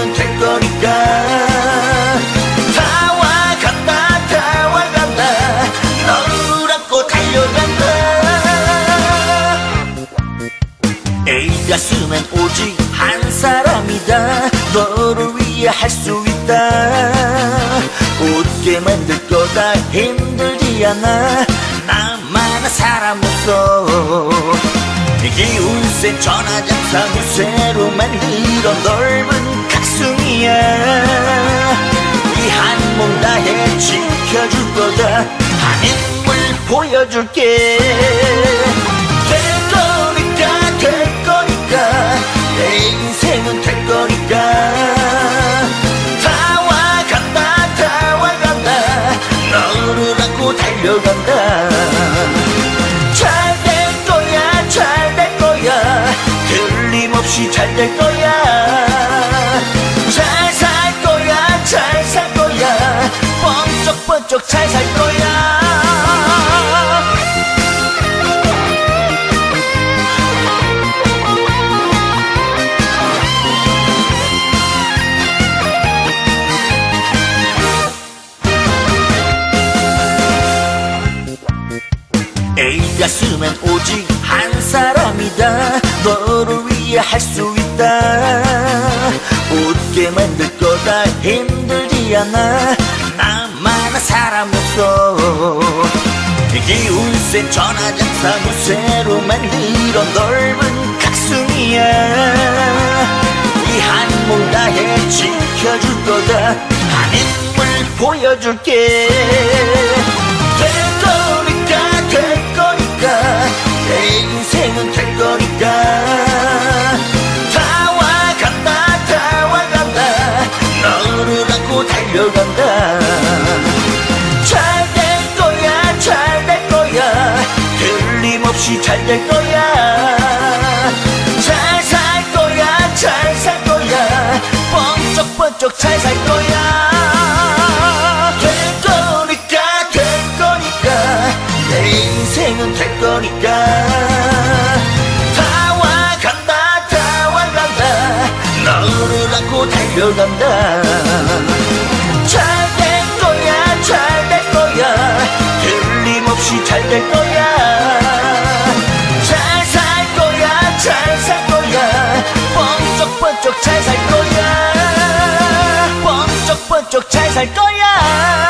하면 될 거니까. 다와 간다 다와 간다. 너를 안고 달려간다. 에이 가수는 오직 한 사람이다. 너를 위해 할 수 있다. 웃게 만들 거다 힘들지 않아. 나만의 사람으로 기운세 전화장사 무쇠로 만들어 넓은 가슴이야. 이 한 몸 다해 지켜줄 거다. 한 힘을 보여줄게. 될 거니까 될 거니까. 내 인생은 될 거니까. 다 와간다 다 와간다. 너를 안고 달려간다. 잘될 거야 거야. 틀림없이 잘 될 거야 번쩍번쩍 잘 살 거야. 이 가슴엔 오직 한 사람이다. 너를 위해 할 수 있다. 웃게 만들 거다. 힘들지 않아 사람 없어. 기운센 전화장 사 무쇠로 만들어 넓은 가슴이야. 이한몸 다해 지켜줄 거다. 한 힘을 보여줄게. 될 거니까 될 거니까. 내 인생은 될 거니까. 다 와간다 다 와간다. 너를 안고 달려간다 없이 잘 될 거야. 잘 살 거야 잘 살 거야. 번쩍번쩍 잘 살 거야. 될 거니까 될 거니까. 내 인생은 될 거니까. 너를 안고 달려간다. 잘 될 거야 잘 될 거야. 틀림없이 잘 될 거야 계속 잘 살 거야.